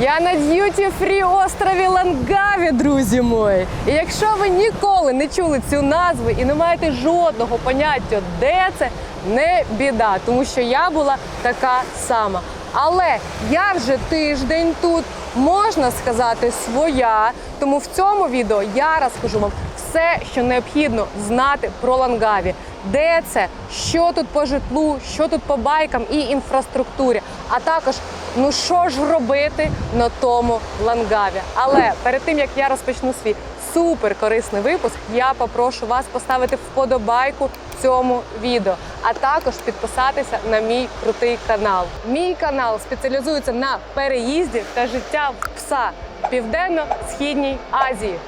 Я на д'юті фрі острові Лангаві, друзі мої. І якщо ви ніколи не чули цю назву і не маєте жодного поняття, де це, не біда, тому що я була така сама. Але я вже тиждень тут, можна сказати, своя. Тому в цьому відео я розкажу вам все, що необхідно знати про Лангаві. Де це, що тут по житлу, що тут по байкам і інфраструктурі, а також ну що ж робити на тому лангаві. Але перед тим як я розпочну свій супер корисний випуск, я попрошу вас поставити вподобайку цьому відео, а також підписатися на мій крутий канал. Мій канал спеціалізується на переїзді та життя пса в південно-східній Азії.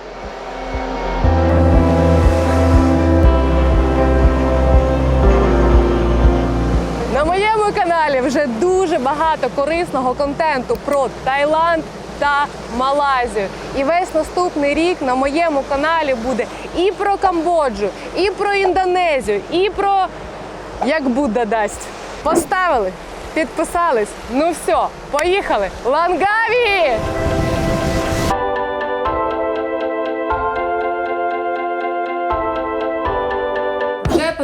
Каналі вже дуже багато корисного контенту про Таїланд та Малайзію. І весь наступний рік на моєму каналі буде і про Камбоджу, і про Індонезію, і про як Будда дасть. Поставили, підписались. Ну все, поїхали! Лангаві!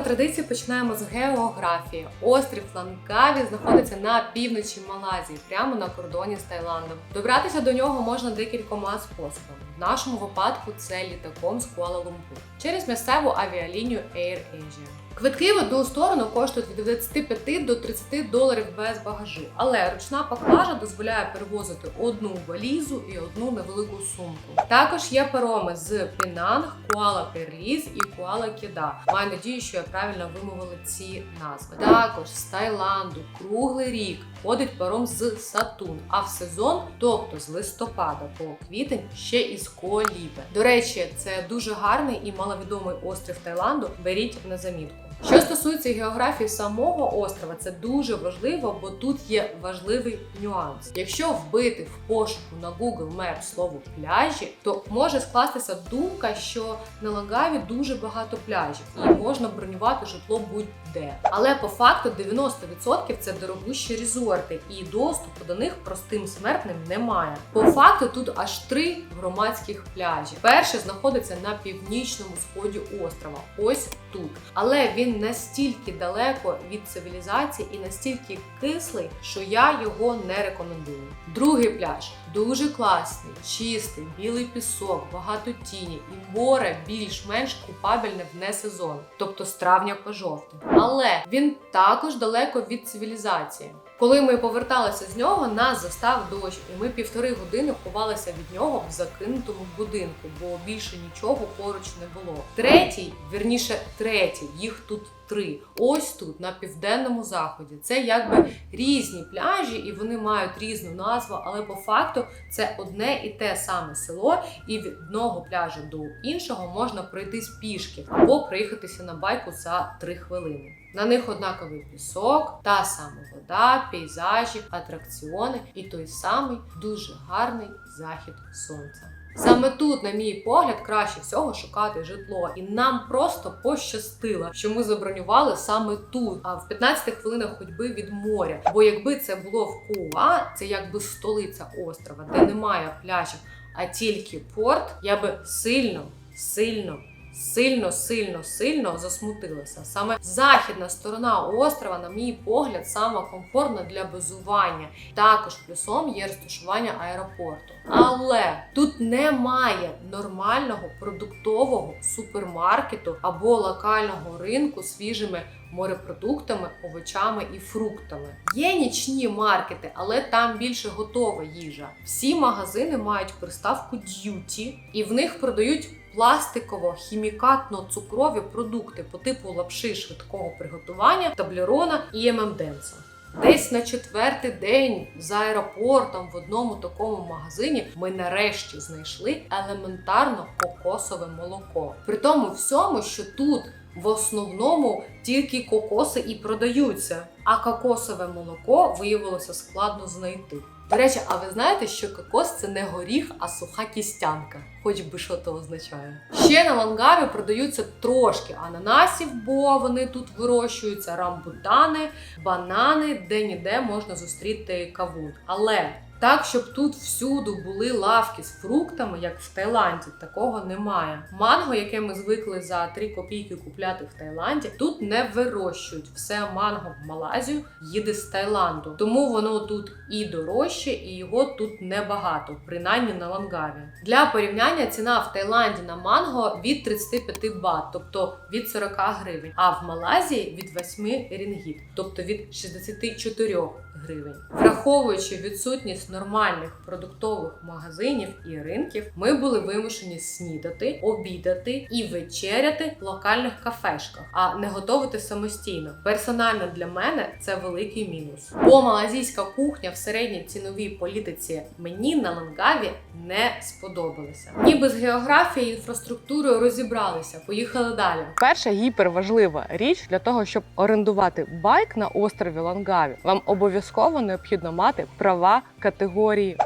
Традиції починаємо з географії. Острів Лангаві знаходиться на півночі Малайзії, прямо на кордоні з Таїландом. Добратися до нього можна декількома способами. В нашому випадку це літаком з Куала-Лумпур через місцеву авіалінію Air Asia. Квитки в одну сторону коштують від 25 до 30 доларів без багажу, але ручна поклажа дозволяє перевозити одну валізу і одну невелику сумку. Також є пароми з Пінанг, Куала Перліз і Куала Кеда. Маю надію, що я правильно вимовила ці назви. Також з Таїланду круглий рік ходить паром з Сатун, а в сезон, тобто з листопада по квітень, ще із Колібе. До речі, це дуже гарний і маловідомий острів Таїланду. Беріть на замітку. Що стосується географії самого острова, це дуже важливо, бо тут є важливий нюанс. Якщо вбити в пошуку на Google Maps слово пляжі, то може скластися думка, що на Лагаві дуже багато пляжів і можна бронювати житло будь-де. Але по факту 90% це дорогущі резорти, і доступу до них простим смертним немає. По факту тут аж три громадських пляжі. Перший знаходиться на північному сході острова, ось тут. Але він настільки далеко від цивілізації і настільки кислий, що я його не рекомендую. Другий пляж дуже класний, чистий, білий пісок, багато тіні і море більш-менш купабельне в несезон, тобто з травня по жовтень. Але він також далеко від цивілізації. Коли ми поверталися з нього, нас застав дощ, і ми півтори години ховалися від нього в закинутому будинку, бо більше нічого поруч не було. Третій, вірніше, третій, їх тут три. Ось тут, на південному заході. Це якби різні пляжі, і вони мають різну назву, але по факту це одне і те саме село, і від одного пляжу до іншого можна пройтись пішки або приїхатися на байку за три хвилини. На них однаковий пісок, та сама вода, пейзажі, атракціони і той самий дуже гарний захід сонця. Саме тут, на мій погляд, краще всього шукати житло, і нам просто пощастило, що ми забронювали саме тут, а в 15 хвилинах ходьби від моря. Бо якби це було в Куа, це якби столиця острова, де немає пляжів, а тільки порт, я би сильно, сильно сильно, сильно, сильно засмутилася. Саме західна сторона острова, на мій погляд, саме комфортна для базування. Також плюсом є розташування аеропорту. Але тут немає нормального продуктового супермаркету або локального ринку свіжими морепродуктами, овочами і фруктами. Є нічні маркети, але там більше готова їжа. Всі магазини мають приставку д'юті, і в них продають пластиково-хімікатно-цукрові продукти по типу лапши швидкого приготування, таблерона і ММДенса. Десь на четвертий день за аеропортом в одному такому магазині ми нарешті знайшли елементарно кокосове молоко. При тому всьому, що тут в основному тільки кокоси і продаються, а кокосове молоко виявилося складно знайти. До речі, а ви знаєте, що кокос це не горіх, а суха кістянка, хоч би що то означає. Ще на лангаві продаються трошки ананасів, бо вони тут вирощуються, рамбутани, банани, де ніде можна зустріти кавун. Але Так, щоб тут всюду були лавки з фруктами, як в Таїланді, такого немає. Манго, яке ми звикли за 3 копійки купляти в Таїланді, тут не вирощують. Все манго в Малайзію їде з Таїланду. Тому воно тут і дорожче, і його тут небагато, принаймні на Лангаві. Для порівняння ціна в Таїланді на манго від 35 бат, тобто від 40 гривень, а в Малайзії від 8 рінгіт, тобто від 64 гривень. Враховуючи відсутність нормальних продуктових магазинів і ринків, ми були вимушені снідати, обідати і вечеряти в локальних кафешках, а не готувати самостійно. Персонально для мене це великий мінус. Бо малазійська кухня в середній ціновій політиці мені на Лангаві не сподобалася. Ніби з географією і інфраструктурою розібралися, поїхали далі. Перша гіперважлива річ для того, щоб орендувати байк на острові Лангаві, вам обов'язково необхідно мати права категорії.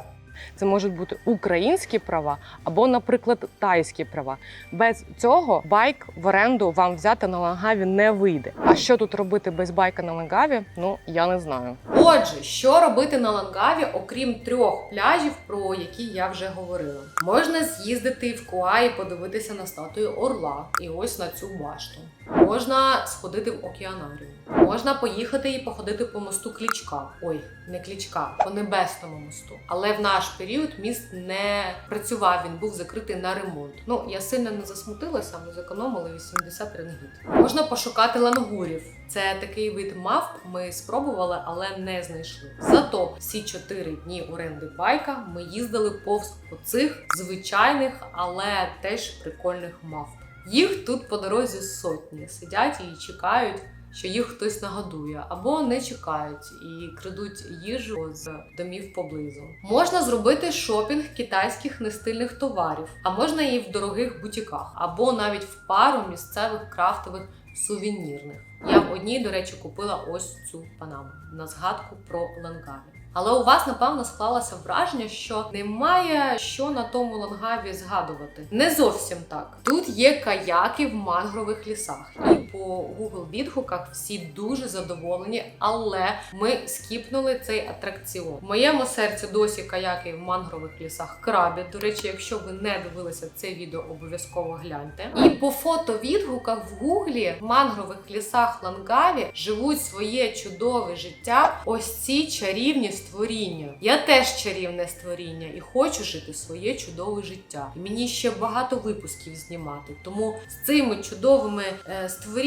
Це можуть бути українські права або, наприклад, тайські права. Без цього байк в оренду вам взяти на Лангаві не вийде. А що тут робити без байка на Лангаві? Ну я не знаю. Отже, що робити на Лангаві, окрім трьох пляжів, про які я вже говорила? Можна з'їздити в Куаї, подивитися на статую орла і ось на цю башту. Можна сходити в океанаріум. Можна поїхати і походити по мосту Клічка. Ой, не Клічка, по небесному мосту. Але в наш період міст не працював, він був закритий на ремонт. Ну я сильно не засмутилася, ми зекономили 80 ренгіт. Можна пошукати лангурів. Це такий вид мавп. Ми спробували, але не знайшли. Зато всі 4 дні оренди байка ми їздили повз оцих звичайних, але теж прикольних мавп. Їх тут по дорозі сотні сидять і чекають, що їх хтось нагодує, або не чекають і крадуть їжу з домів поблизу. Можна зробити шопінг китайських нестильних товарів, а можна і в дорогих бутіках, або навіть в пару місцевих крафтових сувенірних. Я в одній, до речі, купила ось цю панаму на згадку про лангаві. Але у вас, напевно, склалося враження, що немає що на тому лангаві згадувати. Не зовсім так. Тут є каяки в мангрових лісах, і по Google відгуках всі дуже задоволені, але ми скіпнули цей атракціон. В моєму серці досі каяки в мангрових лісах крабі. До речі, якщо ви не дивилися це відео, обов'язково гляньте. І по фотовідгуках в Гуглі в мангрових лісах Лангаві живуть своє чудове життя. Ось ці чарівні створіння. Я теж чарівне створіння і хочу жити своє чудове життя. І мені ще багато випусків знімати. Тому з цими чудовими е, створіннями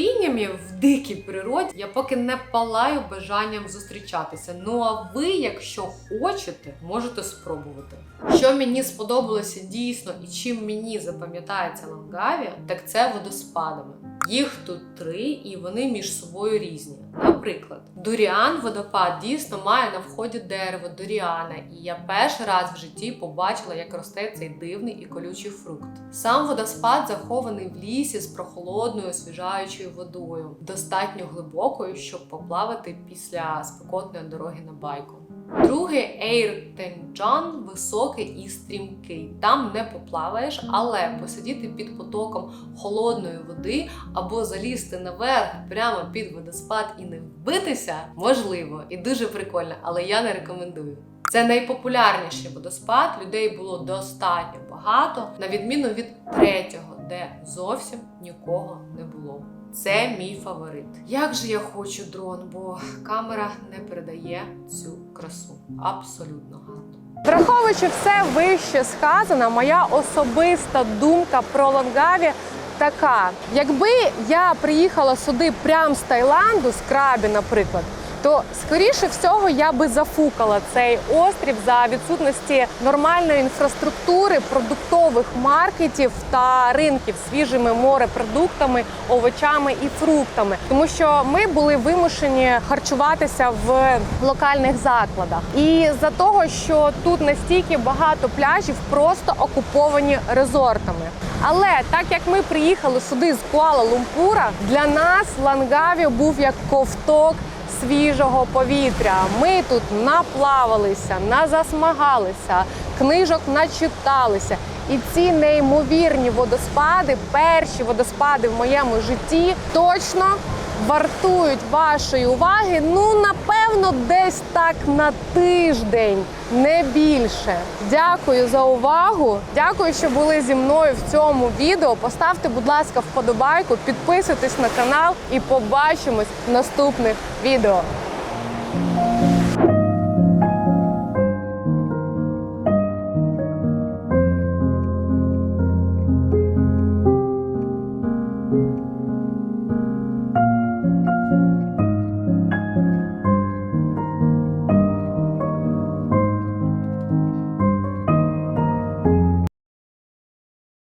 в дикій природі я поки не палаю бажанням зустрічатися. Ну а ви, якщо хочете, можете спробувати. Що мені сподобалося дійсно і чим мені запам'ятається Лангаві, так це водоспадами. Їх тут три, і вони між собою різні. Наприклад, Дуріан водопад дійсно має на вході дерево Дуріана, і я перший раз в житті побачила, як росте цей дивний і колючий фрукт. Сам водоспад захований в лісі з прохолодною освіжаючою водою, достатньо глибокою, щоб поплавати після спекотної дороги на байку. Другий Ейр Тенджан високий і стрімкий. Там не поплаваєш, але посидіти під потоком холодної води або залізти наверх прямо під водоспад і не вбитися можливо і дуже прикольно, але я не рекомендую. Це найпопулярніший водоспад. Людей було достатньо багато, на відміну від третього, де зовсім нікого не було. Це мій фаворит. Як же я хочу дрон, бо камера не передає цю красу. Абсолютно гарно. Враховуючи все вище сказане, моя особиста думка про Лангаві така: якби я приїхала сюди прямо з Таїланду, з Крабі, наприклад. То скоріше всього я би зафукала цей острів за відсутності нормальної інфраструктури, продуктових маркетів та ринків свіжими морепродуктами, овочами і фруктами, тому що ми були вимушені харчуватися в локальних закладах. І за того, що тут настільки багато пляжів, просто окуповані резортами. Але так як ми приїхали сюди з Куала-Лумпура, для нас Лангаві був як ковток свіжого повітря. Ми тут наплавалися, назасмагалися, книжок начиталися. І ці неймовірні водоспади, перші водоспади в моєму житті, точно вартують вашої уваги, ну напевно, десь так на тиждень, не більше. Дякую за увагу. Дякую, що були зі мною в цьому відео. Поставте, будь ласка, вподобайку, підписуйтесь на канал і побачимось в наступних відео.